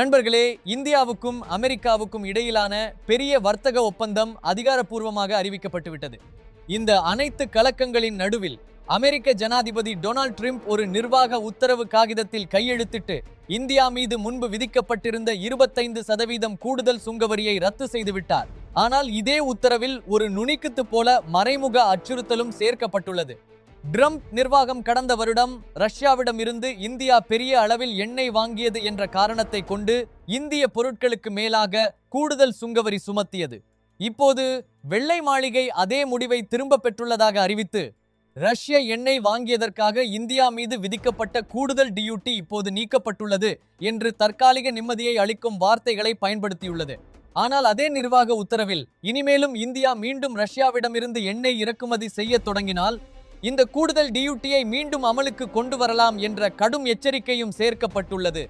நண்பர்களே இந்தியாவுக்கும் அமெரிக்காவுக்கும் இடையிலான பெரிய வர்த்தக ஒப்பந்தம் அதிகாரப்பூர்வமாக அறிவிக்கப்பட்டுவிட்டது. இந்த அனைத்து கலக்கங்களின் நடுவில் அமெரிக்க ஜனாதிபதி டொனால்ட் ட்ரம்ப் ஒரு நிர்வாக உத்தரவு காகிதத்தில் கையெழுத்திட்டு இந்தியா மீது முன்பு விதிக்கப்பட்டிருந்த இருபத்தைந்து சதவீதம் கூடுதல் சுங்கவரியை ரத்து செய்துவிட்டார் ஆனால் இதே உத்தரவில் ஒரு நுனிக்குத்து போல மறைமுக அச்சுறுத்தலும் சேர்க்கப்பட்டுள்ளது. ட்ரம்ப் நிர்வாகம் கடந்த வருடம் ரஷ்யாவிடம் இருந்து இந்தியா பெரிய அளவில் எண்ணெய் வாங்கியது என்ற காரணத்தை கொண்டு இந்திய பொருட்களுக்கு மேலாக கூடுதல் சுங்கவரி சுமத்தியது. இப்போது வெள்ளை மாளிகை அதே முடிவை திரும்ப பெற்றுள்ளதாக அறிவித்து ரஷ்ய எண்ணெய் வாங்கியதற்காக இந்தியா மீது விதிக்கப்பட்ட கூடுதல் டியூட்டி இப்போது நீக்கப்பட்டுள்ளது என்று தற்காலிக நிம்மதியை அளிக்கும் வார்த்தைகளை பயன்படுத்தியுள்ளது. ஆனால் அதே நிர்வாக உத்தரவில் இனிமேலும் இந்தியா மீண்டும் ரஷ்யாவிடமிருந்து எண்ணெய் இறக்குமதி செய்ய தொடங்கினால் இந்த கூடுதல் டியூட்டியை மீண்டும் அமலுக்கு கொண்டு வரலாம் என்ற கடும் எச்சரிக்கையும் சேர்க்கப்பட்டுள்ளது.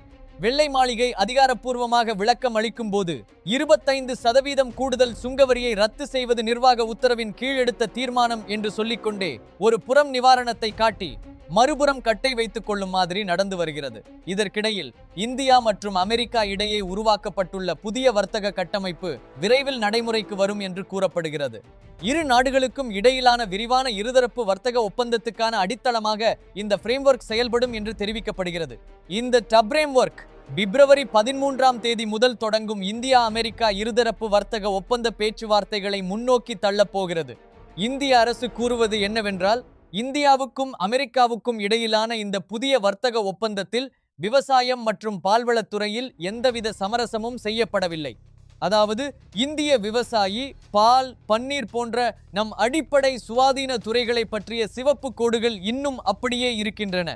வெள்ளை மாளிகை அதிகாரப்பூர்வமாக விளக்கம் அளிக்கும் போது இருபத்தைந்து சதவீதம் கூடுதல் சுங்கவரியை ரத்து செய்வது நிர்வாக உத்தரவின் கீழ் எடுத்த தீர்மானம் என்று சொல்லிக்கொண்டே ஒரு புறம் நிவாரணத்தை காட்டி மறுபுறம் கட்டை வைத்துக் கொள்ளும் மாதிரி நடந்து வருகிறது. இதற்கிடையில் இந்தியா மற்றும் அமெரிக்கா இடையே உருவாக்கப்பட்டுள்ள புதிய வர்த்தக கட்டமைப்பு விரைவில் நடைமுறைக்கு வரும் என்று கூறப்படுகிறது. இரு நாடுகளுக்கும் இடையிலான விரிவான இருதரப்பு வர்த்தக ஒப்பந்தத்துக்கான அடித்தளமாக இந்த ஃப்ரேம்வொர்க் செயல்படும் என்று தெரிவிக்கப்படுகிறது. இந்த டப்ரேம்வொர்க் பிப்ரவரி பதிமூன்றாம் தேதி முதல் தொடங்கும் இந்தியா அமெரிக்கா இருதரப்பு வர்த்தக ஒப்பந்த பேச்சுவார்த்தைகளை முன்னோக்கி தள்ளப் போகிறது. இந்திய அரசு கூறுவது என்னவென்றால் இந்தியாவுக்கும் அமெரிக்காவுக்கும் இடையிலான இந்த புதிய வர்த்தக ஒப்பந்தத்தில் விவசாயம் மற்றும் பால்வளத்துறையில் எந்தவித சமரசமும் செய்யப்படவில்லை. அதாவது இந்திய விவசாயி பால் பன்னீர் போன்ற நம் அடிப்படை சுவாதீன துறைகளை பற்றிய சிவப்பு கோடுகள் இன்னும் அப்படியே இருக்கின்றன.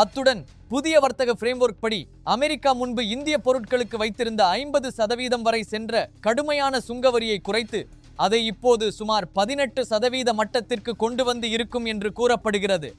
அத்துடன் புதிய வர்த்தக ஃப்ரேம்வொர்க் படி அமெரிக்கா முன்பு இந்திய பொருட்களுக்கு வைத்திருந்த ஐம்பது சதவீதம் வரை சென்ற கடுமையான சுங்கவரியை குறைத்து அதை இப்போது சுமார் பதினெட்டு சதவீத மட்டத்திற்கு கொண்டு வந்து இருக்கும் என்று கூறப்படுகிறது.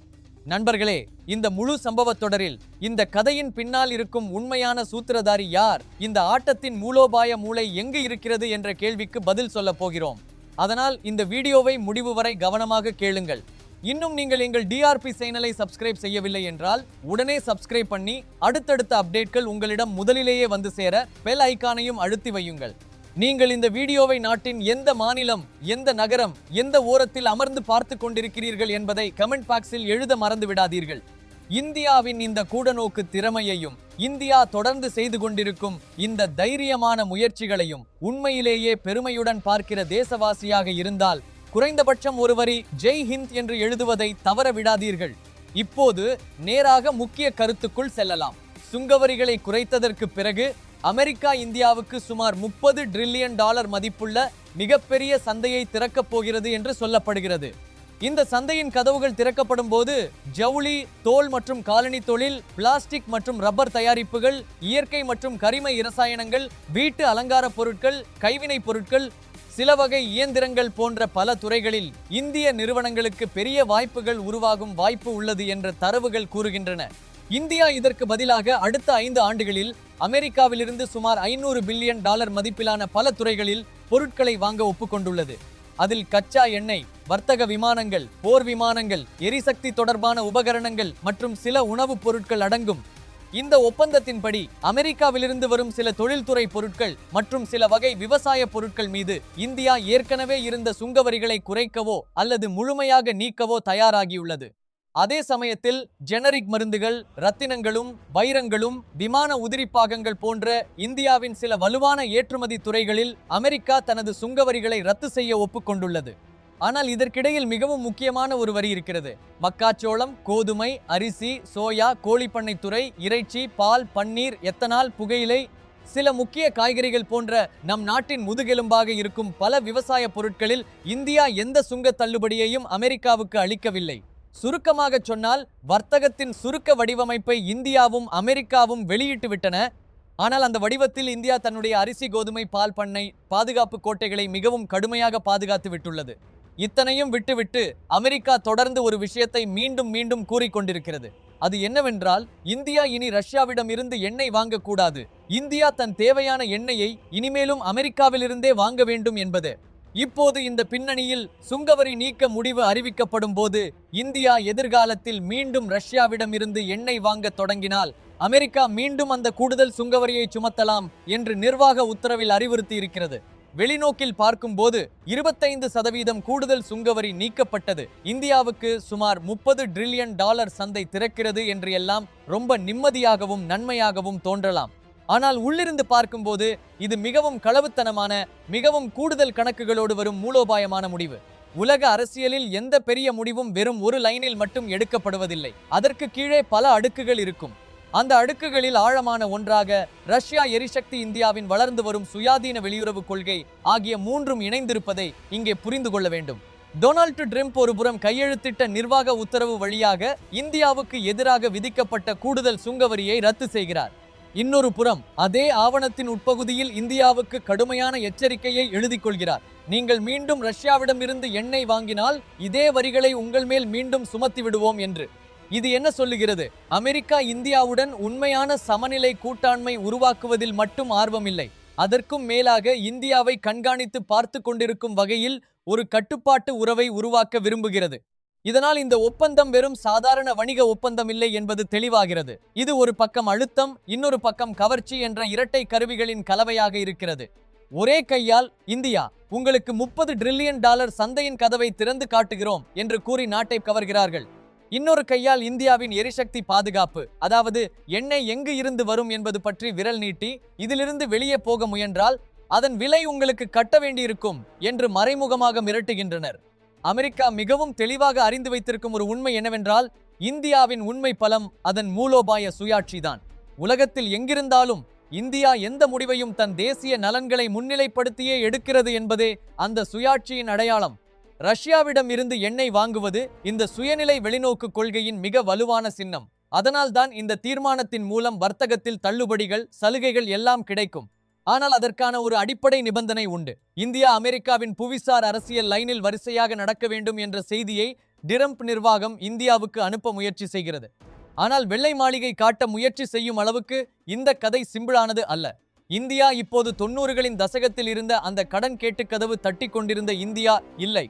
நண்பர்களே இந்த முழு சம்பவத் தொடரில் இந்த கதையின் பின்னால் இருக்கும் உண்மையான சூத்திரதாரி யார் இந்த ஆட்டத்தின் மூலோபாய மூளை எங்கு இருக்கிறது என்ற கேள்விக்கு பதில் சொல்லப் போகிறோம். அதனால் இந்த வீடியோவை முடிவு வரை கவனமாக கேளுங்கள். இன்னும் நீங்கள் எங்கள் டிஆர்பி சேனலை சப்ஸ்கிரைப் செய்யவில்லை என்றால் உடனே சப்ஸ்கிரைப் பண்ணி அடுத்தடுத்த அப்டேட்கள் உங்களிடம் முதலிலேயே வந்து சேர பெல் ஐகானையும் அழுத்தி வையுங்கள். நீங்கள் இந்த வீடியோவை நாட்டின் எந்த மாநிலம் எந்த நகரம் எந்த ஓரத்தில் அமர்ந்து பார்த்து கொண்டிருக்கிறீர்கள் என்பதை கமெண்ட் பாக்ஸில் எழுத மறந்து விடாதீர்கள். இந்தியாவின் இந்த கூடநோக்கு திறமையையும் இந்தியா தொடர்ந்து செய்து கொண்டிருக்கும் இந்த தைரியமான முயற்சிகளையும் உண்மையிலேயே பெருமையுடன் பார்க்கிற தேசவாசியாக இருந்தால் குறைந்தபட்சம் ஒரு வரி ஜெய் ஹிந்த் என்று எழுதுவதை தவற விடாதீர்கள். இப்போது நேராக முக்கிய கருத்துக்குள் செல்லலாம். சுங்கவரிகளை குறைத்ததற்கு பிறகு அமெரிக்கா இந்தியாவுக்கு சுமார் முப்பது டிரில்லியன் டாலர் மதிப்புள்ள மிகப்பெரிய சந்தையை திறக்கப் போகிறது என்று சொல்லப்படுகிறது. இந்த சந்தையின் கதவுகள் திறக்கப்படும் போது ஜவுளி தோல் மற்றும் காலனி தொழில் பிளாஸ்டிக் மற்றும் ரப்பர் தயாரிப்புகள் இயற்கை மற்றும் கரிம இரசாயனங்கள் வீட்டு அலங்கார பொருட்கள் கைவினைப் பொருட்கள் சில வகை இயந்திரங்கள் போன்ற பல துறைகளில் இந்திய நிறுவனங்களுக்கு பெரிய வாய்ப்புகள் உருவாகும் வாய்ப்பு உள்ளது என்ற தரவுகள் கூறுகின்றன. இந்தியா இதற்கு பதிலாக அடுத்த ஐந்து ஆண்டுகளில் அமெரிக்காவிலிருந்து சுமார் ஐநூறு பில்லியன் டாலர் மதிப்பிலான பல துறைகளில் பொருட்களை வாங்க ஒப்புக்கொண்டுள்ளது. அதில் கச்சா எண்ணெய் வர்த்தக விமானங்கள் போர் விமானங்கள் எரிசக்தி தொடர்பான உபகரணங்கள் மற்றும் சில உணவுப் பொருட்கள் அடங்கும் இந்த ஒப்பந்தத்தின்படி அமெரிக்காவிலிருந்து வரும் சில தொழில்துறை பொருட்கள் மற்றும் சில வகை விவசாய பொருட்கள் மீது இந்தியா ஏற்கனவே இருந்த சுங்கவரிகளை குறைக்கவோ அல்லது முழுமையாக நீக்கவோ தயாராகியுள்ளது. அதே சமயத்தில் ஜெனரிக் மருந்துகள் ரத்தினங்களும் வைரங்களும் விமான உதிரிப்பாகங்கள் போன்ற இந்தியாவின் சில வலுவான ஏற்றுமதி துறைகளில் அமெரிக்கா தனது சுங்கவரிகளை ரத்து செய்ய ஒப்புக்கொண்டுள்ளது. ஆனால் இதற்கிடையில் மிகவும் முக்கியமான ஒரு வரி இருக்கிறது. மக்காச்சோளம் கோதுமை அரிசி சோயா கோழிப்பண்ணைத்துறை இறைச்சி பால் பன்னீர் எத்தனால் புகையிலை சில முக்கிய காய்கறிகள் போன்ற நம் நாட்டின் முதுகெலும்பாக இருக்கும் பல விவசாய பொருட்களில் இந்தியா எந்த சுங்க தள்ளுபடியையும் அமெரிக்காவுக்கு அளிக்கவில்லை. சுருக்கமாக சொன்னால் வர்த்தகத்தின் சுருக்க வடிவமைப்பை இந்தியாவும் அமெரிக்காவும் வெளியிட்டு விட்டன. ஆனால் அந்த வடிவத்தில் இந்தியா தன்னுடைய அரிசி கோதுமை பால் பண்ணை பாதுகாப்பு கோட்டைகளை மிகவும் கடுமையாக பாதுகாத்து விட்டுள்ளது. இத்தனையும் விட்டுவிட்டு அமெரிக்கா தொடர்ந்து ஒரு விஷயத்தை மீண்டும் மீண்டும் கூறிக்கொண்டிருக்கிறது. அது என்னவென்றால் இந்தியா இனி ரஷ்யாவிடம் இருந்து எண்ணெய் வாங்கக்கூடாது. இந்தியா தன் தேவையான எண்ணெயை இனிமேலும் அமெரிக்காவிலிருந்தே வாங்க வேண்டும் என்பது. இப்போது இந்த பின்னணியில் சுங்கவரி நீக்க முடிவு அறிவிக்கப்படும் போது இந்தியா எதிர்காலத்தில் மீண்டும் ரஷ்யாவிடம் இருந்து எண்ணெய் வாங்க தொடங்கினால் அமெரிக்கா மீண்டும் அந்த கூடுதல் சுங்கவரியை சுமத்தலாம் என்று நிர்வாக உத்தரவில் அறிவுறுத்தி இருக்கிறது வெளிநோக்கில் பார்க்கும்போது இருபத்தைந்து சதவீதம் கூடுதல் சுங்கவரி நீக்கப்பட்டது. இந்தியாவுக்கு சுமார் முப்பது டிரில்லியன் டாலர் சந்தை திறக்கிறது என்று எல்லாம் ரொம்ப நிம்மதியாகவும் நன்மையாகவும் தோன்றலாம். ஆனால் உள்ளிருந்து பார்க்கும்போது இது மிகவும் களவுத்தனமான மிகவும் கூடுதல் கணக்குகளோடு வரும் மூலோபாயமான முடிவு. உலக அரசியலில் எந்த பெரிய முடிவும் வெறும் ஒரு லைனில் மட்டும் எடுக்கப்படுவதில்லை. அதற்கு கீழே பல அடுக்குகள் இருக்கும். அந்த அடுக்குகளில் ஆழமான ஒன்றாக ரஷ்யா எரிசக்தி இந்தியாவின் வளர்ந்து வரும் சுயாதீன வெளியுறவு கொள்கை ஆகிய மூன்றும் இணைந்திருப்பதை இங்கே புரிந்து கொள்ள வேண்டும். டொனால்டு ட்ரம்ப் ஒருபுறம் கையெழுத்திட்ட நிர்வாக உத்தரவு வழியாக இந்தியாவுக்கு எதிராக விதிக்கப்பட்ட கூடுதல் சுங்கவரியை ரத்து செய்கிறார். இன்னொரு புறம் அதே ஆவணத்தின் உட்பகுதியில் இந்தியாவுக்கு கடுமையான எச்சரிக்கையை எழுதிக் கொள்கிறார். நீங்கள் மீண்டும் ரஷ்யாவிடமிருந்து எண்ணெய் வாங்கினால் இதே வரிகளை உங்கள் மேல் மீண்டும் சுமத்தி விடுவோம் என்று. இது என்ன சொல்லுகிறது? அமெரிக்கா இந்தியாவுடன் உண்மையான சமநிலை கூட்டாண்மை உருவாக்குவதில் மட்டும் ஆர்வமில்லை. அதற்கும் மேலாக இந்தியாவை கண்காணித்து பார்த்து கொண்டிருக்கும் வகையில் ஒரு கட்டுப்பாட்டு உறவை உருவாக்க விரும்புகிறது. இதனால் இந்த ஒப்பந்தம் வெறும் சாதாரண வணிக ஒப்பந்தம் இல்லை என்பது தெளிவாகிறது. இது ஒரு பக்கம் அழுத்தம் இன்னொரு பக்கம் கவர்ச்சி என்ற இரட்டை கருவிகளின் கலவையாக இருக்கிறது. ஒரே கையால் இந்தியா உங்களுக்கு முப்பது டிரில்லியன் டாலர் சந்தையின் கதவை திறந்து காட்டுகிறோம் என்று கூறி நாட்டை கவர்கிறார்கள். இன்னொரு கையால் இந்தியாவின் எரிசக்தி பாதுகாப்பு அதாவது எண்ணெய் எங்கு இருந்து வரும் என்பது பற்றி விரல் நீட்டி இதிலிருந்து வெளியே போக முயன்றால் அதன் விலை உங்களுக்கு கட்ட வேண்டியிருக்கும் என்று மறைமுகமாக மிரட்டுகின்றனர். அமெரிக்கா மிகவும் தெளிவாக அறிந்து வைத்திருக்கும் ஒரு உண்மை என்னவென்றால் இந்தியாவின் உண்மை பலம் அதன் மூலோபாய சுயாட்சிதான். உலகத்தில் எங்கிருந்தாலும் இந்தியா எந்த முடிவையும் தன் தேசிய நலன்களை முன்னிலைப்படுத்தியே எடுக்கிறது என்பதே அந்த சுயாட்சியின் அடையாளம். ரஷ்யாவிடம் இருந்து எண்ணெய் வாங்குவது இந்த சுயநிலை வெளிநோக்கு கொள்கையின் மிக வலுவான சின்னம். அதனால்தான் இந்த தீர்மானத்தின் மூலம் வர்த்தகத்தில் தள்ளுபடிகள் சலுகைகள் எல்லாம் கிடைக்கும். ஆனால் அதற்கான ஒரு அடிப்படை நிபந்தனை உண்டு. இந்தியா அமெரிக்காவின் புவிசார் அரசியல் லைனில் வரிசையாக நடக்க வேண்டும் என்ற செய்தியை டிரம்ப் நிர்வாகம் இந்தியாவுக்கு அனுப்ப முயற்சி செய்கிறது. ஆனால் வெள்ளை மாளிகை காட்ட முயற்சி செய்யும் அளவுக்கு இந்த கதை சிம்பிளானது அல்ல. இந்தியா இப்போது தொண்ணூறுகளின் தசகத்தில் இருந்த அந்த கடன் கேட்டு கதவு தட்டி கொண்டிருந்த இந்தியா இல்லை.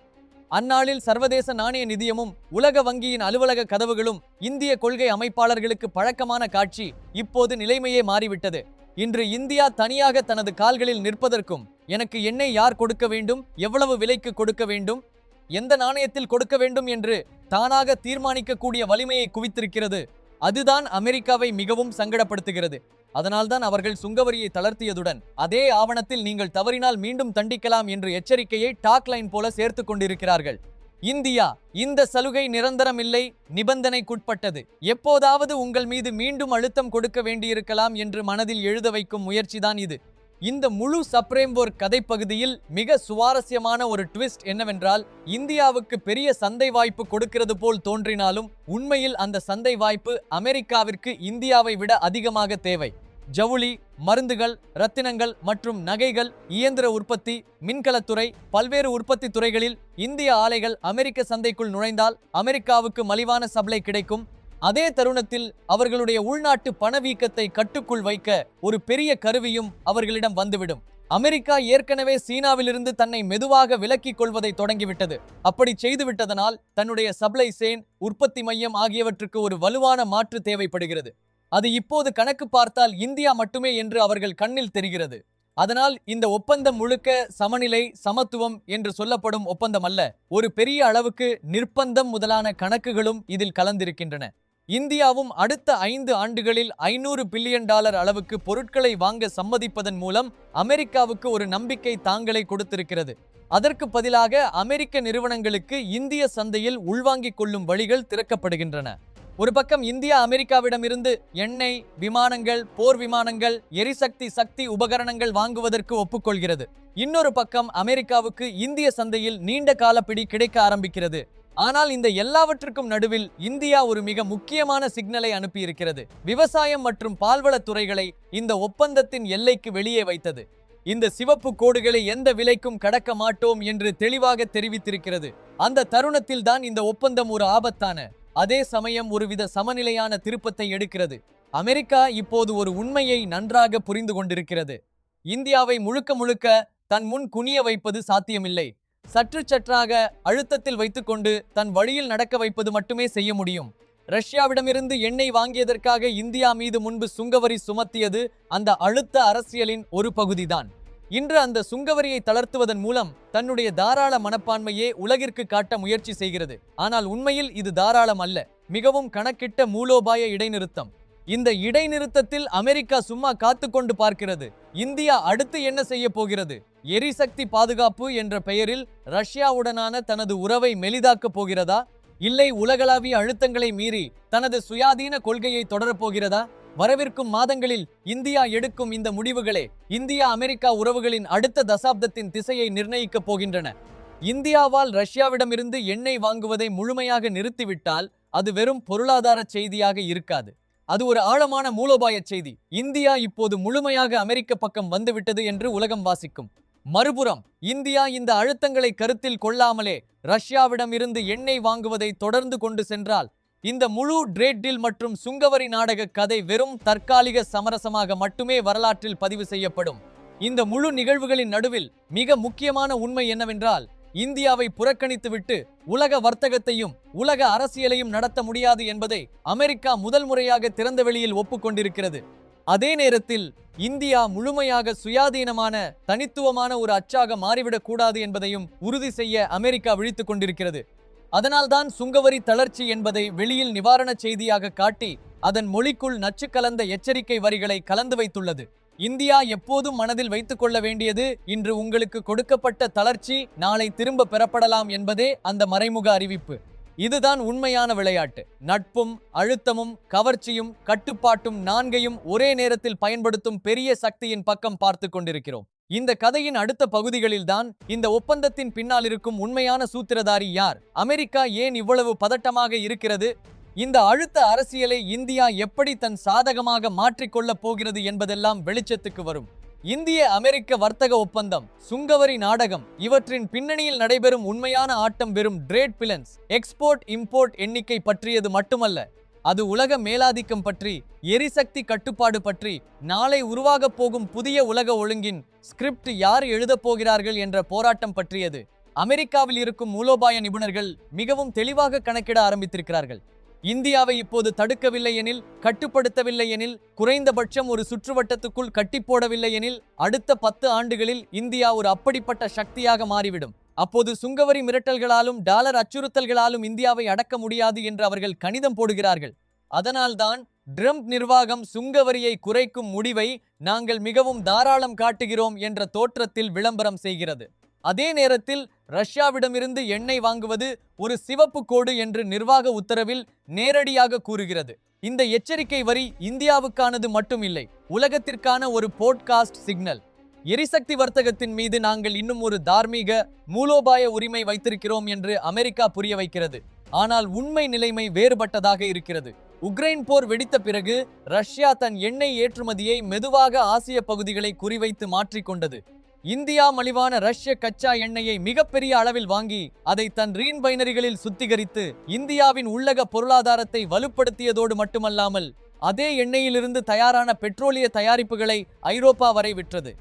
அந்நாளில் சர்வதேச நாணய நிதியமும் உலக வங்கியின் அலுவலக கதவுகளும் இந்திய கொள்கை அமைப்பாளர்களுக்கு பழக்கமான காட்சி இப்போது நிலைமையே மாறிவிட்டது. இன்று இந்தியா தனியாக தனது கால்களில் நிற்பதற்கும் எனக்கு எண்ணெய் யார் கொடுக்க வேண்டும் எவ்வளவு விலைக்கு கொடுக்க வேண்டும் எந்த நாணயத்தில் கொடுக்க வேண்டும் என்று தானாக தீர்மானிக்கக்கூடிய வலிமையை குவித்திருக்கிறது. அதுதான் அமெரிக்காவை மிகவும் சங்கடப்படுத்துகிறது. அதனால்தான் அவர்கள் சுங்கவரியை தளர்த்தியதுடன் அதே ஆவணத்தில் நீங்கள் தவறினால் மீண்டும் தண்டிக்கலாம் என்று எச்சரிக்கையை டாக் லைன் போல சேர்த்து கொண்டிருக்கிறார்கள். இந்தியா இந்த சலுகை நிரந்தரமில்லை நிபந்தனைக்குட்பட்டது. எப்போதாவது உங்கள் மீது மீண்டும் அழுத்தம் கொடுக்க வேண்டியிருக்கலாம் என்று மனதில் எழுத வைக்கும் முயற்சிதான் இது. இந்த முழு சப்ரேம்வோர் கதைப்பகுதியில் மிக சுவாரஸ்யமான ஒரு ட்விஸ்ட் என்னவென்றால் இந்தியாவுக்கு பெரிய சந்தை வாய்ப்பு கொடுக்கிறது போல் தோன்றினாலும் உண்மையில் அந்த சந்தை வாய்ப்பு அமெரிக்காவிற்கு இந்தியாவை விட அதிகமாக தேவை. ஜவுளி மருந்துகள் ரத்தினங்கள் மற்றும் நகைகள் இயந்திர உற்பத்தி மின்கலத்துறை பல்வேறு உற்பத்தி துறைகளில் இந்திய ஆலைகள் அமெரிக்க சந்தைக்குள் நுழைந்தால் அமெரிக்காவுக்கு மலிவான சப்ளை கிடைக்கும். அதே தருணத்தில் அவர்களுடைய உள்நாட்டு பணவீக்கத்தை கட்டுக்குள் வைக்க ஒரு பெரிய கருவியும் அவர்களிடம் வந்துவிடும். அமெரிக்கா ஏற்கனவே சீனாவிலிருந்து தன்னை மெதுவாக விலக்கிக் கொள்வதை தொடங்கிவிட்டது. அப்படி செய்துவிட்டதனால் தன்னுடைய சப்ளை செயின் உற்பத்தி மையம் ஆகியவற்றுக்கு ஒரு வலுவான மாற்று தேவைப்படுகிறது. அது இப்போது கணக்கு பார்த்தால் இந்தியா மட்டுமே என்று அவர்கள் கண்ணில் தெரிகிறது. அதனால் இந்த ஒப்பந்தம் முழுக்க சமநிலை சமத்துவம் என்று சொல்லப்படும் ஒப்பந்தம் அல்ல. ஒரு பெரிய அளவுக்கு நிர்பந்தம் முதலான கணக்குகளும் இதில் கலந்திருக்கின்றன. இந்தியாவும் அடுத்த ஐந்து ஆண்டுகளில் ஐநூறு பில்லியன் டாலர் அளவுக்கு பொருட்களை வாங்க சம்மதிப்பதன் மூலம் அமெரிக்காவுக்கு ஒரு நம்பிக்கை தாங்களை கொடுத்திருக்கிறது. அதற்கு பதிலாக அமெரிக்க நிறுவனங்களுக்கு இந்திய சந்தையில் உள்வாங்கிக் கொள்ளும் வழிகள் திறக்கப்படுகின்றன. ஒரு பக்கம் இந்தியா அமெரிக்காவிடமிருந்து எண்ணெய் விமானங்கள் போர் விமானங்கள் எரிசக்தி சக்தி உபகரணங்கள் வாங்குவதற்கு ஒப்புக்கொள்கிறது. இன்னொரு பக்கம் அமெரிக்காவுக்கு இந்திய சந்தையில் நீண்ட காலப்பிடி கிடைக்க ஆரம்பிக்கிறது. ஆனால் இந்த எல்லாவற்றுக்கும் நடுவில் இந்தியா ஒரு மிக முக்கியமான சிக்னலை அனுப்பியிருக்கிறது. விவசாயம் மற்றும் பால்வளத் துறைகளை இந்த ஒப்பந்தத்தின் எல்லைக்கு வெளியே வைத்தது. இந்த சிவப்பு கோடுகளை எந்த விலைக்கும் கடக்க மாட்டோம் என்று தெளிவாக தெரிவித்திருக்கிறது. அந்த தருணத்தில் தான் இந்த ஒப்பந்தம் ஒரு ஆபத்தான அதே சமயம் ஒருவித சமநிலையான திருப்பத்தை எடுக்கிறது. அமெரிக்கா இப்போது ஒரு உண்மையை நன்றாக புரிந்து கொண்டிருக்கிறது. இந்தியாவை முழுக்க முழுக்க தன் முன் குனிய வைப்பது சாத்தியமில்லை. சற்று சற்றாக அழுத்தத்தில் வைத்துக்கொண்டு தன் வழியில் நடக்க வைப்பது மட்டுமே செய்ய முடியும். ரஷ்யாவிடமிருந்து எண்ணெய் வாங்கியதற்காக இந்தியா மீது முன்பு சுங்கவரி சுமத்தியது அந்த அழுத்த அரசியலின் ஒரு பகுதிதான். இன்று அந்த சுங்கவரியை தளர்த்துவதன் மூலம் தன்னுடைய தாராள மனப்பான்மையே உலகிற்கு காட்ட முயற்சி செய்கிறது. ஆனால் உண்மையில் இது தாராளம் அல்ல மிகவும் கணக்கிட்ட மூலோபாய இடைநிறுத்தம். இந்த இடைநிறுத்தத்தில் அமெரிக்கா சும்மா காத்துக்கொண்டு பார்க்கிறது. இந்தியா அடுத்து என்ன செய்ய போகிறது? எரிசக்தி பாதுகாப்பு என்ற பெயரில் ரஷ்யாவுடனான தனது உறவை மெலிதாக்கப் போகிறதா? இல்லை உலகளாவிய அழுத்தங்களை மீறி தனது சுயாதீன கொள்கையை தொடரப்போகிறதா வரவிருக்கும் மாதங்களில் இந்தியா எடுக்கும் இந்த முடிவுகளே இந்தியா அமெரிக்கா உறவுகளின் அடுத்த தசாப்தத்தின் திசையை நிர்ணயிக்கப் போகின்றன. இந்தியாவால் ரஷ்யாவிடமிருந்து எண்ணெய் வாங்குவதை முழுமையாக நிறுத்திவிட்டால் அது வெறும் பொருளாதார செய்தியாக இருக்காது. அது ஒரு ஆழமான மூலோபாய செய்தி. இந்தியா இப்போது முழுமையாக அமெரிக்க பக்கம் வந்துவிட்டது என்று உலகம் வாசிக்கும். மறுபுறம் இந்தியா இந்த அழுத்தங்களை கருத்தில் கொள்ளாமலே ரஷ்யாவிடம் இருந்து எண்ணெய் வாங்குவதை தொடர்ந்து கொண்டு சென்றால் இந்த முழு ட்ரேட் டீல் மற்றும் சுங்கவரி நாடக கதை வெறும் தற்காலிக சமரசமாக மட்டுமே வரலாற்றில் பதிவு செய்யப்படும். இந்த முழு நிகழ்வுகளின் நடுவில் மிக முக்கியமான உண்மை என்னவென்றால் இந்தியாவை புறக்கணித்துவிட்டு உலக வர்த்தகத்தையும் உலக அரசியலையும் நடத்த முடியாது என்பதை அமெரிக்கா முதல் முறையாக திறந்த வெளியில் ஒப்புக்கொண்டிருக்கிறது. அதே நேரத்தில் இந்தியா முழுமையாக சுயாதீனமான தனித்துவமான ஒரு அச்சாக மாறிவிடக் கூடாது என்பதையும் உறுதி செய்ய அமெரிக்கா விழித்துக் கொண்டிருக்கிறது. அதனால்தான் சுங்கவரி தளர்ச்சி என்பதை வெளியில் நிவாரணச் செய்தியாக காட்டி அதன் மொழிக்குள் நச்சு கலந்த எச்சரிக்கை வரிகளை கலந்து வைத்துள்ளது. இந்தியா எப்போதும் மனதில் வைத்துக் கொள்ள வேண்டியது இன்று உங்களுக்கு கொடுக்கப்பட்ட தளர்ச்சி நாளை திரும்ப பெறப்படலாம் என்பதே அந்த மறைமுக அறிவிப்பு. இதுதான் உண்மையான விளையாட்டு. நட்பும் அழுத்தமும் கவர்ச்சியும் கட்டுப்பாட்டும் நான்கையும் ஒரே நேரத்தில் பயன்படுத்தும் பெரிய சக்தியின் பக்கம் பார்த்து கொண்டிருக்கிறோம். இந்த கதையின் அடுத்த பகுதிகளில்தான் இந்த ஒப்பந்தத்தின் பின்னால் இருக்கும் உண்மையான சூத்திரதாரி யார்? அமெரிக்கா ஏன் இவ்வளவு பதட்டமாக இருக்கிறது? இந்த அழுத்த அரசியலை இந்தியா எப்படி தன் சாதகமாக மாற்றிக்கொள்ளப் போகிறது என்பதெல்லாம் வெளிச்சத்துக்கு வரும். இந்திய அமெரிக்க வர்த்தக ஒப்பந்தம் சுங்கவரி நாடகம் இவற்றின் பின்னணியில் நடைபெறும் உண்மையான ஆட்டம் வெறும் ட்ரேட் பிலன்ஸ் எக்ஸ்போர்ட் இம்போர்ட் எண்ணிக்கை பற்றியது மட்டுமல்ல அது உலக மேலாதிக்கம் பற்றி எரிசக்தி கட்டுப்பாடு பற்றி நாளை உருவாகப் போகும் புதிய உலக ஒழுங்கின் ஸ்கிரிப்ட் யார் எழுதப் போகிறார்கள் என்ற போராட்டம் பற்றியது. அமெரிக்காவில் இருக்கும் மூலோபாய நிபுணர்கள் மிகவும் தெளிவாக கணக்கிட ஆரம்பித்திருக்கிறார்கள். இந்தியாவை இப்போது தடுக்கவில்லை எனில் கட்டுப்படுத்தவில்லை எனில் குறைந்தபட்சம் ஒரு சுற்றுவட்டத்துக்குள் கட்டி போடவில்லை எனில் அடுத்த பத்து ஆண்டுகளில் இந்தியா ஒரு அப்படிப்பட்ட சக்தியாக மாறிவிடும். அப்போது சுங்கவரி மிரட்டல்களாலும் டாலர் அச்சுறுத்தல்களாலும் இந்தியாவை அடக்க முடியாது என்று அவர்கள் கணிதம் போடுகிறார்கள். அதனால்தான் ட்ரம்ப் நிர்வாகம் சுங்கவரியை குறைக்கும் முடிவை நாங்கள் மிகவும் தாராளம் காட்டுகிறோம் என்ற தோற்றத்தில் விளம்பரம் செய்கிறது. அதே நேரத்தில் ரஷ்யாவிடமிருந்து எண்ணெய் வாங்குவது ஒரு சிவப்பு கோடு என்று நிர்வாக உத்தரவில் நேரடியாக கூறுகிறது. இந்த எச்சரிக்கை வரி இந்தியாவுக்கானது மட்டும் இல்லை உலகத்திற்கான ஒரு போட்காஸ்ட் சிக்னல். எரிசக்தி வர்த்தகத்தின் மீது நாங்கள் இன்னும் ஒரு தார்மீக மூலோபாய உரிமை வைத்திருக்கிறோம் என்று அமெரிக்கா புரிய வைக்கிறது. ஆனால் உண்மை நிலைமை வேறுபட்டதாக இருக்கிறது. உக்ரைன் போர் வெடித்த பிறகு ரஷ்யா தன் எண்ணெய் ஏற்றுமதியை மெதுவாக ஆசிய பகுதிகளை குறிவைத்து மாற்றிக்கொண்டது. இந்தியா மலிவான ரஷ்ய கச்சா எண்ணெயை மிகப்பெரிய அளவில் வாங்கி அதை தன் ரீன் பைனரிகளில் சுத்திகரித்து இந்தியாவின் உள்ளக பொருளாதாரத்தை வலுப்படுத்தியதோடு மட்டுமல்லாமல் அதே எண்ணெயிலிருந்து தயாரான பெட்ரோலிய தயாரிப்புகளை ஐரோப்பா வரை விற்றது.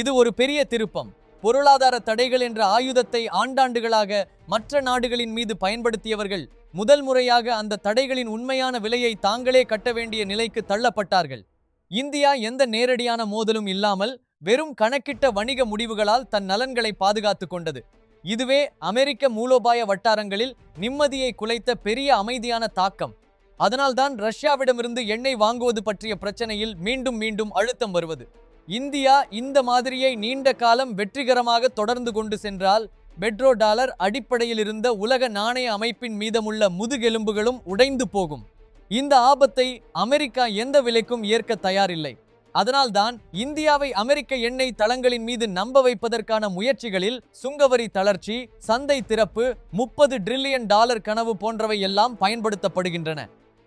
இது ஒரு பெரிய திருப்பம். பொருளாதார தடைகள் என்ற ஆயுதத்தை ஆண்டாண்டுகளாக மற்ற நாடுகளின் மீது பயன்படுத்தியவர்கள் முதல் முறையாக அந்த தடைகளின் உண்மையான விலையை தாங்களே கட்ட வேண்டிய நிலைக்கு தள்ளப்பட்டார்கள். இந்தியா எந்த நேரடியான மோதலும் இல்லாமல் வெறும் கணக்கிட்ட வணிக முடிவுகளால் தன் நலன்களை பாதுகாத்து கொண்டது. இதுவே அமெரிக்க மூலோபாய வட்டாரங்களில் நிம்மதியை குலைத்த பெரிய அமைதியான தாக்கம். அதனால்தான் ரஷ்யாவிடமிருந்து எண்ணெய் வாங்குவது பற்றிய பிரச்சனையில் மீண்டும் மீண்டும் அழுத்தம் வருவது. இந்தியா இந்த மாதிரியை நீண்ட காலம் வெற்றிகரமாக தொடர்ந்து கொண்டு சென்றால் பெட்ரோ டாலர் அடிப்படையில் இருந்த உலக நாணய அமைப்பின் மீதமுள்ள முதுகெலும்புகளும் உடைந்து போகும். இந்த ஆபத்தை அமெரிக்கா எந்த விலைக்கும் ஏற்க தயாரில்லை. அதனால்தான் இந்தியாவை அமெரிக்க எண்ணெய் தளங்களின் மீது நம்ப வைப்பதற்கான முயற்சிகளில் சுங்கவரி தளர்ச்சி சந்தை திறப்பு முப்பது டிரில்லியன் டாலர் கனவு போன்றவை எல்லாம் பயன்படுத்தப்படுகின்றன.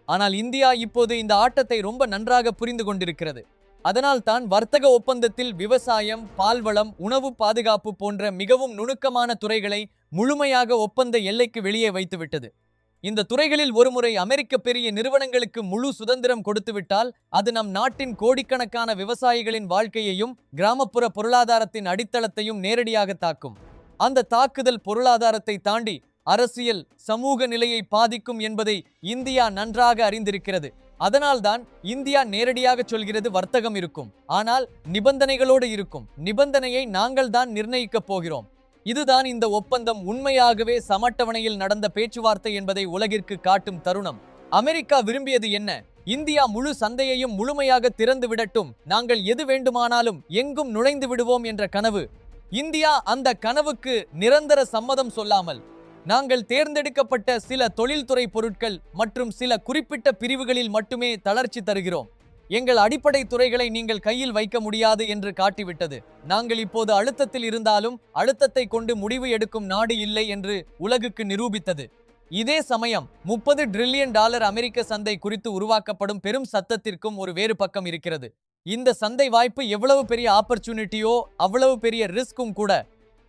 ஆனால் இந்தியா இப்போது இந்த ஆட்டத்தை ரொம்ப நன்றாக புரிந்து கொண்டிருக்கிறது. அதனால்தான் வர்த்தக ஒப்பந்தத்தில் விவசாயம் பால்வளம் உணவு பாதுகாப்பு போன்ற மிகவும் நுணுக்கமான துறைகளை முழுமையாக ஒப்பந்த எல்லைக்கு வெளியே வைத்துவிட்டது. இந்த துறைகளில் ஒருமுறை அமெரிக்க பெரிய நிறுவனங்களுக்கு முழு சுதந்திரம் கொடுத்துவிட்டால் அது நம் நாட்டின் கோடிக்கணக்கான விவசாயிகளின் வாழ்க்கையையும் கிராமப்புற பொருளாதாரத்தின் அடித்தளத்தையும் நேரடியாக தாக்கும். அந்த தாக்குதல் பொருளாதாரத்தை தாண்டி அரசியல் சமூக நிலையை பாதிக்கும் என்பதை இந்தியா நன்றாக அறிந்திருக்கிறது. அதனால்தான் இந்தியா நேரடியாக சொல்கிறது வர்த்தகம் இருக்கும். ஆனால் நிபந்தனைகளோடு இருக்கும். நிபந்தனையை நாங்கள் தான் நிர்ணயிக்கப் போகிறோம். இதுதான் இந்த ஒப்பந்தம் உண்மையாகவே சமட்டவணையில் நடந்த பேச்சுவார்த்தை என்பதை உலகிற்கு காட்டும் தருணம். அமெரிக்கா விரும்பியது என்ன? இந்தியா முழு சந்தையையும் முழுமையாக திறந்து விடட்டும். நாங்கள் எது வேண்டுமானாலும் எங்கும் நுழைந்து விடுவோம் என்ற கனவு. இந்தியா அந்த கனவுக்கு நிரந்தர சம்மதம் சொல்லாமல் நாங்கள் தேர்ந்தெடுக்கப்பட்ட சில தொழில்துறை பொருட்கள் மற்றும் சில குறிப்பிட்ட பிரிவுகளில் மட்டுமே தளர்ச்சி தருகிறோம். எங்கள் அடிப்படை துறைகளை நீங்கள் கையில் வைக்க முடியாது என்று காட்டிவிட்டது. நாங்கள் இப்போது அழுத்தத்தில் இருந்தாலும் அழுத்தத்தை கொண்டு முடிவு எடுக்கும் நாடு இல்லை என்று உலகுக்கு நிரூபித்தது. இதே சமயம் முப்பது டிரில்லியன் டாலர் அமெரிக்க சந்தை குறித்து உருவாக்கப்படும் பெரும் சத்தத்திற்கும் ஒரு வேறு பக்கம் இருக்கிறது. இந்த சந்தை வாய்ப்பு எவ்வளவு பெரிய ஆப்பர்ச்சுனிட்டியோ அவ்வளவு பெரிய ரிஸ்க்கும் கூட.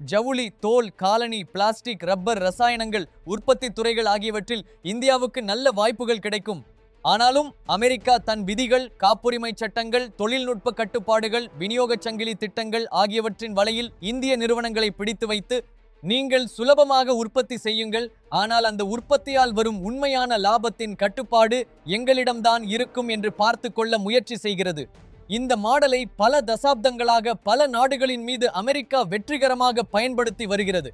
ஜவுளி தோல் காலனி பிளாஸ்டிக் ரப்பர் ரசாயனங்கள் உற்பத்தி துறைகள் ஆகியவற்றில் இந்தியாவுக்கு நல்ல வாய்ப்புகள் கிடைக்கும். ஆனாலும் அமெரிக்கா தன் விதிகள் காப்புரிமை சட்டங்கள் தொழில்நுட்ப கட்டுப்பாடுகள் விநியோகச் சங்கிலி திட்டங்கள் ஆகியவற்றின் வலையில் இந்திய நிறுவனங்களை பிடித்து வைத்து நீங்கள் சுலபமாக உற்பத்தி செய்யுங்கள். ஆனால் அந்த உற்பத்தியால் வரும் உண்மையான லாபத்தின் கட்டுப்பாடு எங்களிடம்தான் இருக்கும் என்று பார்த்து கொள்ள முயற்சி செய்கிறது. இந்த மாடலை பல தசாப்தங்களாக பல நாடுகளின் மீது அமெரிக்கா வெற்றிகரமாக பயன்படுத்தி வருகிறது.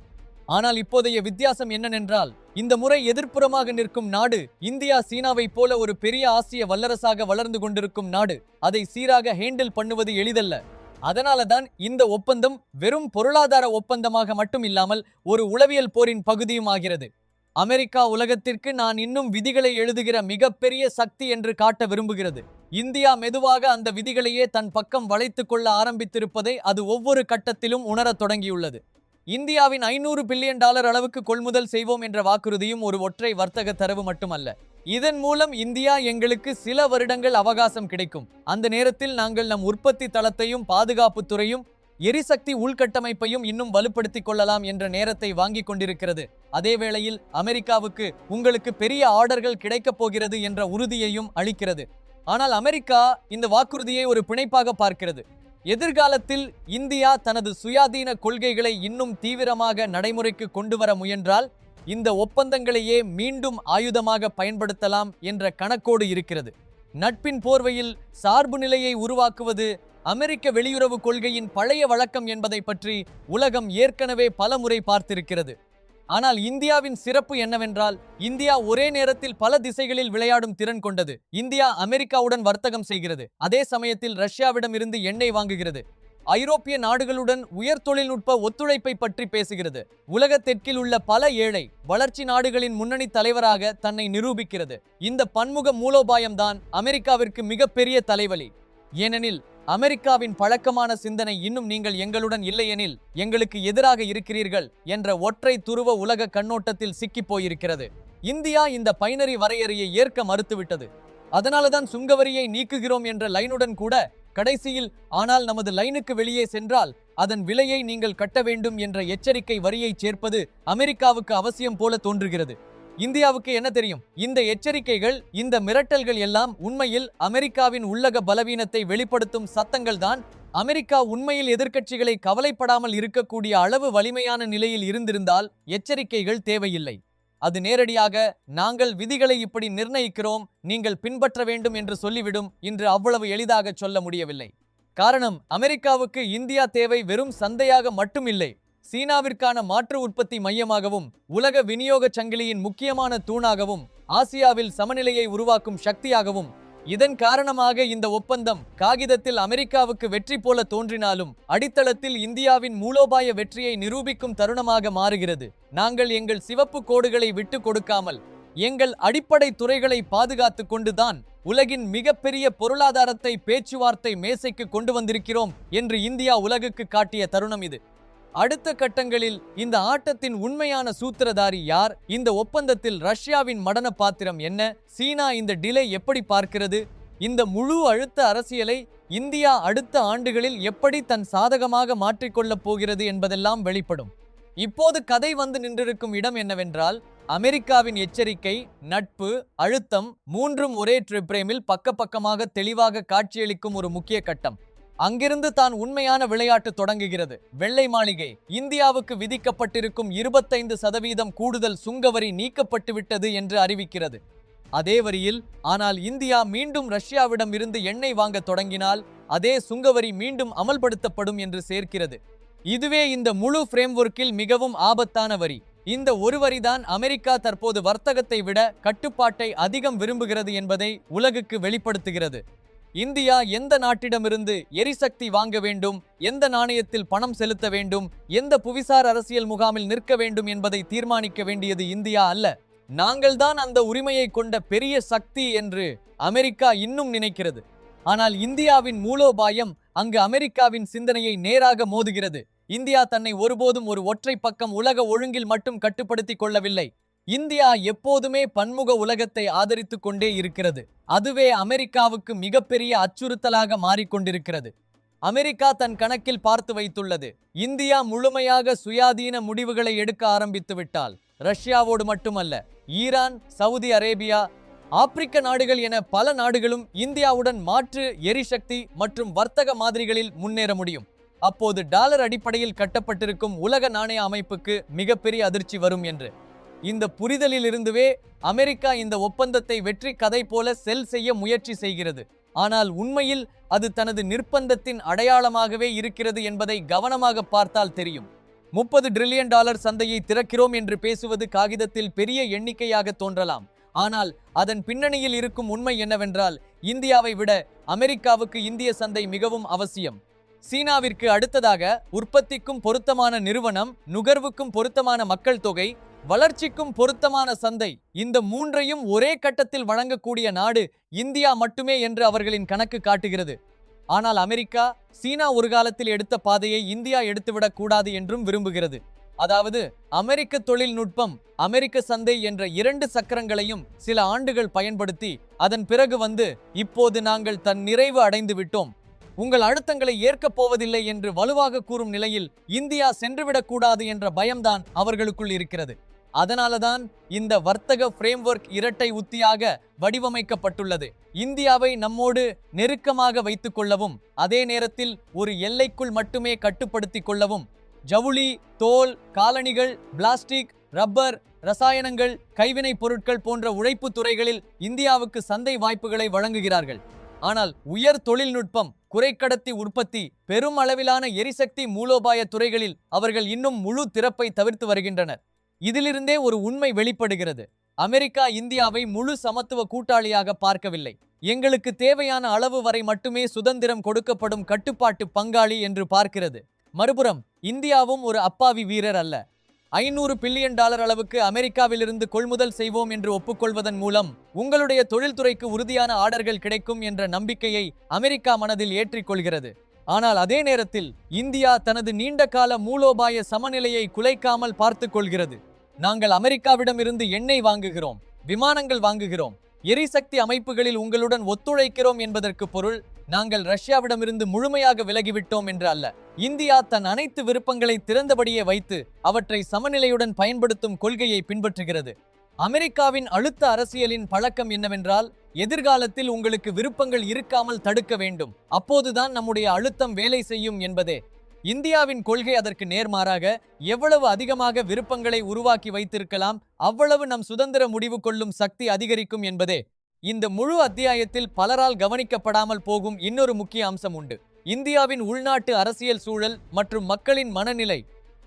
ஆனால் இப்போதைய வித்தியாசம் என்னவென்றால் இந்த முறை எதிர்ப்புறமாக நிற்கும் நாடு இந்தியா சீனாவைப் போல ஒரு பெரிய ஆசிய வல்லரசாக வளர்ந்து கொண்டிருக்கும் நாடு அதை சீராக ஹேண்டில் பண்ணுவது எளிதல்ல. அதனால தான் இந்த ஒப்பந்தம் வெறும் பொருளாதார ஒப்பந்தமாக மட்டும் இல்லாமல் ஒரு உளவியல் போரின் பகுதியும் ஆகிறது. அமெரிக்கா உலகத்திற்கு நான் இன்னும் விதிகளை எழுதுகிற மிகப்பெரிய சக்தி என்று காட்ட விரும்புகிறது. இந்தியா மெதுவாக அந்த விதிகளையே தன் பக்கம் வளைத்துக்கொள்ள ஆரம்பித்திருப்பதை அது ஒவ்வொரு கட்டத்திலும் உணரத் தொடங்கியுள்ளது. இந்தியாவின் ஐநூறு பில்லியன் டாலர் அளவுக்கு கொள்முதல் செய்வோம் என்ற வாக்குறுதியும் ஒரு ஒற்றை வர்த்தக தரவு மட்டுமல்ல. இதன் மூலம் இந்தியா எங்களுக்கு சில வருடங்கள் அவகாசம் கிடைக்கும். அந்த நேரத்தில் நாங்கள் நம் உற்பத்தி தளத்தையும் பாதுகாப்புத் துறையும் எரிசக்தி உள்கட்டமைப்பையும் இன்னும் வலுப்படுத்திக் கொள்ளலாம் என்ற நேரத்தை வாங்கிக் கொண்டிருக்கிறது. அதே வேளையில் அமெரிக்காவுக்கு உங்களுக்கு பெரிய ஆர்டர்கள் கிடைக்கப் போகிறது என்ற உறுதியையும் அளிக்கிறது. ஆனால் அமெரிக்கா இந்த வாக்குறுதியை ஒரு பிணைப்பாக பார்க்கிறது. எதிர்காலத்தில் இந்தியா தனது சுயாதீன கொள்கைகளை இன்னும் தீவிரமாக நடைமுறைக்கு கொண்டு வர முயன்றால் இந்த ஒப்பந்தங்களையே மீண்டும் ஆயுதமாக பயன்படுத்தலாம் என்ற கணக்கோடு இருக்கிறது. நட்பின் போர்வையில் சார்பு நிலையை உருவாக்குவது அமெரிக்க வெளியுறவு கொள்கையின் பழைய வழக்கம் என்பதை பற்றி உலகம் ஏற்கனவே பலமுறை பார்த்திருக்கிறது. ஆனால் இந்தியாவின் சிறப்பு என்னவென்றால் இந்தியா ஒரே நேரத்தில் பல திசைகளில் விளையாடும் திறன் கொண்டது. இந்தியா அமெரிக்காவுடன் வர்த்தகம் செய்கிறது. அதே சமயத்தில் ரஷ்யாவிடம் இருந்து எண்ணெய் வாங்குகிறது. ஐரோப்பிய நாடுகளுடன் உயர் தொழில்நுட்ப ஒத்துழைப்பை பற்றி பேசுகிறது. உலக தெற்கில் உள்ள பல ஏழை வளர்ச்சி நாடுகளின் முன்னணி தலைவராக தன்னை நிரூபிக்கிறது. இந்த பன்முக மூலோபாயம்தான் அமெரிக்காவிற்கு மிகப்பெரிய தலைவலி. ஏனெனில் அமெரிக்காவின் பழக்கமான சிந்தனை இன்னும் நீங்கள் எங்களுடன் இல்லையெனில் எங்களுக்கு எதிராக இருக்கிறீர்கள் என்ற ஒற்றை துருவ உலக கண்ணோட்டத்தில் சிக்கிப் போயிருக்கிறது. இந்தியா இந்த பைனரி வரையறையை ஏற்க மறுத்துவிட்டது. அதனாலதான் சுங்கவரியை நீக்குகிறோம் என்ற லைனுடன் கூட கடைசியில் ஆனால் நமது லைனுக்கு வெளியே சென்றால் அதன் விலையை நீங்கள் கட்ட வேண்டும் என்ற எச்சரிக்கை வரியை சேர்ப்பது அமெரிக்காவுக்கு அவசியம் போல தோன்றுகிறது. இந்தியாவுக்கு என்ன தெரியும்? இந்த எச்சரிக்கைகள் இந்த மிரட்டல்கள் எல்லாம் உண்மையில் அமெரிக்காவின் உள்ளக பலவீனத்தை வெளிப்படுத்தும் சத்தங்கள் தான். அமெரிக்கா உண்மையில் எதிர்க்கட்சிகளை கவலைப்படாமல் இருக்கக்கூடிய அளவு வலிமையான நிலையில் இருந்திருந்தால் எச்சரிக்கைகள் தேவையில்லை. அது நேரடியாக நாங்கள் விதிகளை இப்படி நிர்ணயிக்கிறோம் நீங்கள் பின்பற்ற வேண்டும் என்று சொல்லிவிடும் இன்று அவ்வளவு எளிதாக சொல்ல முடியவில்லை. காரணம் அமெரிக்காவுக்கு இந்தியா தேவை வெறும் சந்தையாக மட்டுமில்லை. சீனாவிற்கான மாற்று உற்பத்தி மையமாகவும் உலக விநியோக சங்கிலியின் முக்கியமான தூணாகவும் ஆசியாவில் சமநிலையை உருவாக்கும் சக்தியாகவும் இதன் காரணமாக இந்த ஒப்பந்தம் காகிதத்தில் அமெரிக்காவுக்கு வெற்றி போல தோன்றினாலும் அடித்தளத்தில் இந்தியாவின் மூலோபாய வெற்றியை நிரூபிக்கும் தருணமாக மாறுகிறது. நாங்கள் எங்கள் சிவப்பு கோடுகளை விட்டு கொடுக்காமல் எங்கள் அடிப்படை துறைகளை பாதுகாத்து கொண்டுதான் உலகின் மிகப்பெரிய பொருளாதாரத்தை பேச்சுவார்த்தை மேசைக்கு கொண்டு வந்திருக்கிறோம் என்று இந்தியா உலகுக்கு காட்டிய தருணம் இது. அடுத்த கட்டங்களில் இந்த ஆட்டத்தின் உண்மையான சூத்திரதாரி யார்? இந்த ஒப்பந்தத்தில் ரஷ்யாவின் மடன பாத்திரம் என்ன? சீனா இந்த டிலே எப்படி பார்க்கிறது? இந்த முழு அழுத்த அரசியலை இந்தியா அடுத்த ஆண்டுகளில் எப்படி தன் சாதகமாக மாற்றிக்கொள்ளப் போகிறது என்பதெல்லாம் வெளிப்படும். இப்போது கதை வந்து நின்றிருக்கும் இடம் என்னவென்றால் அமெரிக்காவின் எச்சரிக்கை நட்பு அழுத்தம் மூன்றும் ஒரே ட்ரிப்ரேமில் பக்க பக்கமாக தெளிவாக காட்சியளிக்கும் ஒரு முக்கிய கட்டம். அங்கிருந்து தான் உண்மையான விளையாட்டு தொடங்குகிறது. வெள்ளை மாளிகை. இந்தியாவுக்கு விதிக்கப்பட்டிருக்கும் இருபத்தைந்து சதவீதம் கூடுதல் சுங்கவரி நீக்கப்பட்டுவிட்டது என்று அறிவிக்கிறது. அதே வரியில் ஆனால் இந்தியா மீண்டும் ரஷ்யாவிடம் இருந்து எண்ணெய் வாங்க தொடங்கினால் அதே சுங்கவரி மீண்டும் அமல்படுத்தப்படும் என்று சேர்க்கிறது. இதுவே இந்த முழு ஃப்ரேம்வொர்க்கில் மிகவும் ஆபத்தான வரி. இந்த ஒரு வரிதான் அமெரிக்கா தற்போது வர்த்தகத்தை விட கட்டுப்பாட்டை அதிகம் விரும்புகிறது என்பதை உலகுக்கு வெளிப்படுத்துகிறது. இந்தியா எந்த நாட்டிடமிருந்து எரிசக்தி வாங்க வேண்டும் எந்த நாணயத்தில் பணம் செலுத்த வேண்டும் எந்த புவிசார் அரசியல் முகாமில் நிற்க வேண்டும் என்பதை தீர்மானிக்க வேண்டியது இந்தியா அல்ல. நாங்கள்தான் அந்த உரிமையை கொண்ட பெரிய சக்தி என்று அமெரிக்கா இன்னும் நினைக்கிறது. ஆனால் இந்தியாவின் மூலோபாயம் அங்கு அமெரிக்காவின் சிந்தனையை நேராக மோதுகிறது. இந்தியா தன்னை ஒருபோதும் ஒரு ஒற்றை பக்கம் உலக ஒழுங்கில் மட்டும் கட்டுப்படுத்திக் கொள்ளவில்லை. இந்தியா எப்போதுமே பன்முக உலகத்தை ஆதரித்து கொண்டே இருக்கிறது. அதுவே அமெரிக்காவுக்கு மிகப்பெரிய அச்சுறுத்தலாக மாறிக்கொண்டிருக்கிறது. அமெரிக்கா தன் கணக்கில் பார்த்து வைத்துள்ளது. இந்தியா முழுமையாக சுயாதீன முடிவுகளை எடுக்க ஆரம்பித்து விட்டால் ரஷ்யாவோடு மட்டுமல்ல ஈரான் சவுதி அரேபியா ஆப்பிரிக்க நாடுகள் என பல நாடுகளும் இந்தியாவுடன் மாற்று எரிசக்தி மற்றும் வர்த்தக மாதிரிகளில் முன்னேற முடியும். அப்போது டாலர் அடிப்படையில் கட்டப்பட்டிருக்கும் உலக நாணய அமைப்புக்கு மிகப்பெரிய அதிர்ச்சி வரும் என்று இந்த புரிதலில் இருந்துவே அமெரிக்கா இந்த ஒப்பந்தத்தை வெற்றி கதை போல செல் செய்ய முயற்சி செய்கிறது. ஆனால் உண்மையில் அது தனது நிர்பந்தத்தின் அடையாளமாகவே இருக்கிறது என்பதை கவனமாக பார்த்தால் தெரியும். முப்பது டிரில்லியன் டாலர் சந்தையை திறக்கிறோம் என்று பேசுவது காகிதத்தில் பெரிய எண்ணிக்கையாக தோன்றலாம். ஆனால் அதன் பின்னணியில் இருக்கும் உண்மை என்னவென்றால் இந்தியாவை விட அமெரிக்காவுக்கு இந்திய சந்தை மிகவும் அவசியம். சீனாவிற்கு அடுத்ததாக உற்பத்திக்கும் பொருத்தமான நிறுவனம் நுகர்வுக்கும் பொருத்தமான மக்கள் தொகை வளர்ச்சிக்கும் பொருத்தமான சந்தை. இந்த மூன்றையும் ஒரே கட்டத்தில் வழங்கக்கூடிய நாடு இந்தியா மட்டுமே என்று அவர்களின் கணக்கு காட்டுகிறது. ஆனால் அமெரிக்கா சீனா ஒரு காலத்தில் எடுத்த பாதையை இந்தியா எடுத்துவிடக் கூடாது என்றும் விரும்புகிறது. அதாவது அமெரிக்க தொழில்நுட்பம் அமெரிக்க சந்தை என்ற இரண்டு சக்கரங்களையும் சில ஆண்டுகள் பயன்படுத்தி அதன் பிறகு வந்து இப்போது நாங்கள் தன் நிறைவு அடைந்து விட்டோம். உங்கள் அழுத்தங்களை ஏற்கப் போவதில்லை என்று வலுவாக கூறும் நிலையில் இந்தியா சென்றுவிடக்கூடாது என்ற பயம்தான் அவர்களுக்குள் இருக்கிறது. அதனாலதான் இந்த வர்த்தக ஃப்ரேம்வொர்க் இரட்டை உத்தியாக வடிவமைக்கப்பட்டுள்ளது. இந்தியாவை நம்மோடு நெருக்கமாக வைத்துக் கொள்ளவும் அதே நேரத்தில் ஒரு எல்லைக்குள் மட்டுமே கட்டுப்படுத்திக் கொள்ளவும். ஜவுளி தோல் காலணிகள் பிளாஸ்டிக் ரப்பர் ரசாயனங்கள் கைவினைப் பொருட்கள் போன்ற உழைப்பு துறைகளில் இந்தியாவுக்கு சந்தை வாய்ப்புகளை வழங்குகிறார்கள். ஆனால் உயர் தொழில்நுட்பம் குறைக்கடத்தி உற்பத்தி பெரும் அளவிலான எரிசக்தி மூலோபாய துறைகளில் அவர்கள் இன்னும் முழு திறப்பை தவிர்த்து வருகின்றனர். இதிலிருந்தே ஒரு உண்மை வெளிப்படுகிறது. அமெரிக்கா இந்தியாவை முழு சமத்துவ கூட்டாளியாக பார்க்கவில்லை. எங்களுக்கு தேவையான அளவு வரை மட்டுமே சுதந்திரம் கொடுக்கப்படும் கட்டுப்பாட்டு பங்காளி என்று பார்க்கிறது. மறுபுறம் இந்தியாவும் ஒரு அப்பாவி வீரர் அல்ல. ஐநூறு பில்லியன் டாலர் அளவுக்கு அமெரிக்காவிலிருந்து கொள்முதல் செய்வோம் என்று ஒப்புக்கொள்வதன் மூலம் உங்களுடைய தொழில்துறைக்கு உறுதியான ஆர்டர்கள் கிடைக்கும் என்ற நம்பிக்கையை அமெரிக்கா மனதில் ஏற்றிக்கொள்கிறது. ஆனால் அதே நேரத்தில் இந்தியா தனது நீண்டகால மூலோபாய சமநிலையை குலைக்காமல் பார்த்துக் கொள்கிறது நாங்கள் அமெரிக்காவிடமிருந்து எண்ணெய் வாங்குகிறோம் விமானங்கள் வாங்குகிறோம் எரிசக்தி அமைப்புகளில் உங்களுடன் ஒத்துழைக்கிறோம் என்பதற்கு பொருள் நாங்கள் ரஷ்யாவிடமிருந்து முழுமையாக விலகிவிட்டோம் என்று அல்ல. இந்தியா தன் அனைத்து விருப்பங்களை திறந்தபடியே வைத்து அவற்றை சமநிலையுடன் பயன்படுத்தும் கொள்கையை பின்பற்றுகிறது. அமெரிக்காவின் அழுத்த அரசியலின் பழக்கம் என்னவென்றால் எதிர்காலத்தில் உங்களுக்கு விருப்பங்கள் இருக்காமல் தடுக்க வேண்டும். அப்போதுதான் நம்முடைய அழுத்தம் வேலை செய்யும் என்பதே. இந்தியாவின் கொள்கை அதற்கு நேர்மாறாக எவ்வளவு அதிகமாக விருப்பங்களை உருவாக்கி வைத்திருக்கலாம் அவ்வளவு நம் சுதந்திர முடிவு கொள்ளும் சக்தி அதிகரிக்கும் என்பதே. இந்த முழு அத்தியாயத்தில் பலரால் கவனிக்கப்படாமல் போகும் இன்னொரு முக்கிய அம்சம் உண்டு. இந்தியாவின் உள்நாட்டு அரசியல் சூழல் மற்றும் மக்களின் மனநிலை.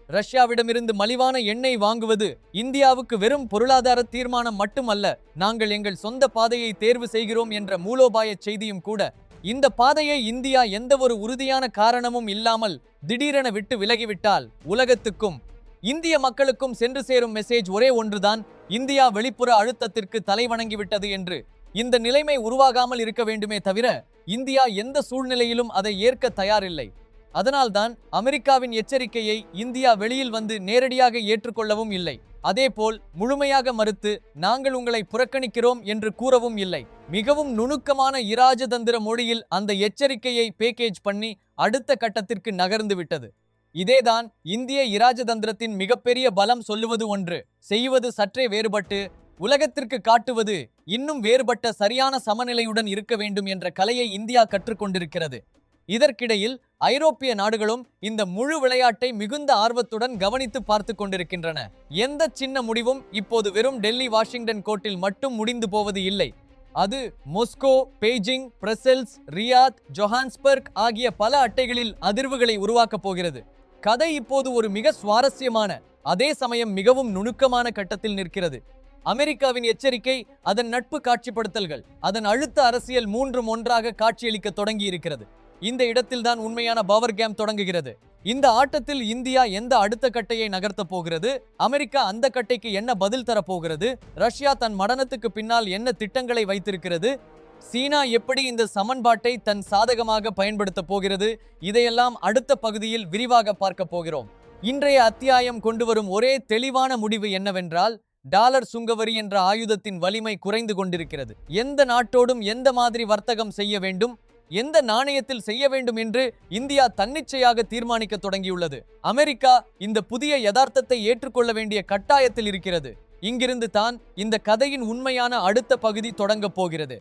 ரஷ்யாவிடமிருந்து மலிவான எண்ணெய் வாங்குவது இந்தியாவுக்கு வெறும் பொருளாதார தீர்மானம் மட்டுமல்ல நாங்கள் எங்கள் சொந்த பாதையை தேர்வு செய்கிறோம் என்ற மூலோபாய செய்தியும் கூட இந்த பாதையை இந்தியா எந்த ஒரு உறுதியான காரணமும் இல்லாமல் திடீரென விட்டு விலகிவிட்டால் உலகத்துக்கும் இந்திய மக்களுக்கும் சென்று சேரும் மெசேஜ் ஒரே ஒன்றுதான் இந்தியா வெளிப்புற அழுத்தத்திற்கு தலைவணங்கிவிட்டது என்று இந்த நிலைமை உருவாகாமல் இருக்க வேண்டுமே தவிர இந்தியா எந்த சூழ்நிலையிலும் அதை ஏற்க தயாரில்லை. அதனால்தான் அமெரிக்காவின் எச்சரிக்கையை இந்தியா வெளியில் வந்து நேரடியாக ஏற்றுக்கொள்ளவும் இல்லை. அதேபோல் முழுமையாக மறுத்து நாங்கள் உங்களை புறக்கணிக்கிறோம் என்று கூறவும் இல்லை. மிகவும் நுணுக்கமான இராஜதந்திர மொழியில் அந்த எச்சரிக்கையை பேக்கேஜ் பண்ணி அடுத்த கட்டத்திற்கு நகர்ந்து விட்டது. இதேதான் இந்திய இராஜதந்திரத்தின் மிகப்பெரிய பலம் சொல்லுவது ஒன்று. செய்வது சற்றே வேறுபட்டு உலகத்திற்கு காட்டுவது இன்னும் வேறுபட்ட சரியான சமநிலையுடன் இருக்க வேண்டும் என்ற கலையை இந்தியா கற்றுக்கொண்டிருக்கிறது. இதற்கிடையில் ஐரோப்பிய நாடுகளும் இந்த முழு விளையாட்டை மிகுந்த ஆர்வத்துடன் கவனித்து பார்த்து கொண்டிருக்கின்றன. எந்த சின்ன முடிவும் இப்போது வெறும் டெல்லி வாஷிங்டன் கோர்ட்டில் மட்டும் முடிந்து போவது இல்லை. அது Moscow Beijing Brussels Riyadh Johannesburg ஆகிய பல அட்டைகளில் அதிர்வுகளை உருவாக்கப் போகிறது. கதை இப்போது ஒரு மிக சுவாரஸ்யமான அதே சமயம் மிகவும் நுணுக்கமான கட்டத்தில் நிற்கிறது. அமெரிக்காவின் எச்சரிக்கை அதன் நட்பு காட்சிப்படுத்தல்கள் அதன் அழுத்த அரசியல் மூன்றும் ஒன்றாக காட்சியளிக்க தொடங்கி இருக்கிறது இந்த இடத்தில்தான் உண்மையான பவர் கேம் தொடங்குகிறது. இந்த ஆட்டத்தில் இந்தியா எந்த அடுத்த கட்டையை நகர்த்தப் போகிறது? அமெரிக்கா அந்த கட்டைக்கு என்ன பதில் தரப் போகிறது? ரஷ்யா தன் மடனத்துக்கு பின்னால் என்ன திட்டங்களை வைத்திருக்கிறது? சீனா எப்படி இந்த சமன்பாட்டை தன் சாதகமாக பயன்படுத்தப் போகிறது? இதையெல்லாம் அடுத்த பகுதியில் விரிவாக பார்க்க போகிறோம். இன்றைய அத்தியாயம் கொண்டு வரும் ஒரே தெளிவான முடிவு என்னவென்றால் டாலர் சுங்கவரி என்ற ஆயுதத்தின் வலிமை குறைந்து கொண்டிருக்கிறது. எந்த நாட்டோடும் எந்த மாதிரி வர்த்தகம் செய்ய வேண்டும்? எந்த நாணயத்தில் செய்ய வேண்டும் என்று இந்தியா தன்னிச்சையாக தீர்மானிக்க தொடங்கியுள்ளது. அமெரிக்கா இந்த புதிய யதார்த்தத்தை ஏற்றுக்கொள்ள வேண்டிய கட்டாயத்தில் இருக்கிறது. இங்கிருந்து தான் இந்த கதையின் உண்மையான அடுத்த பகுதி தொடங்கப் போகிறது.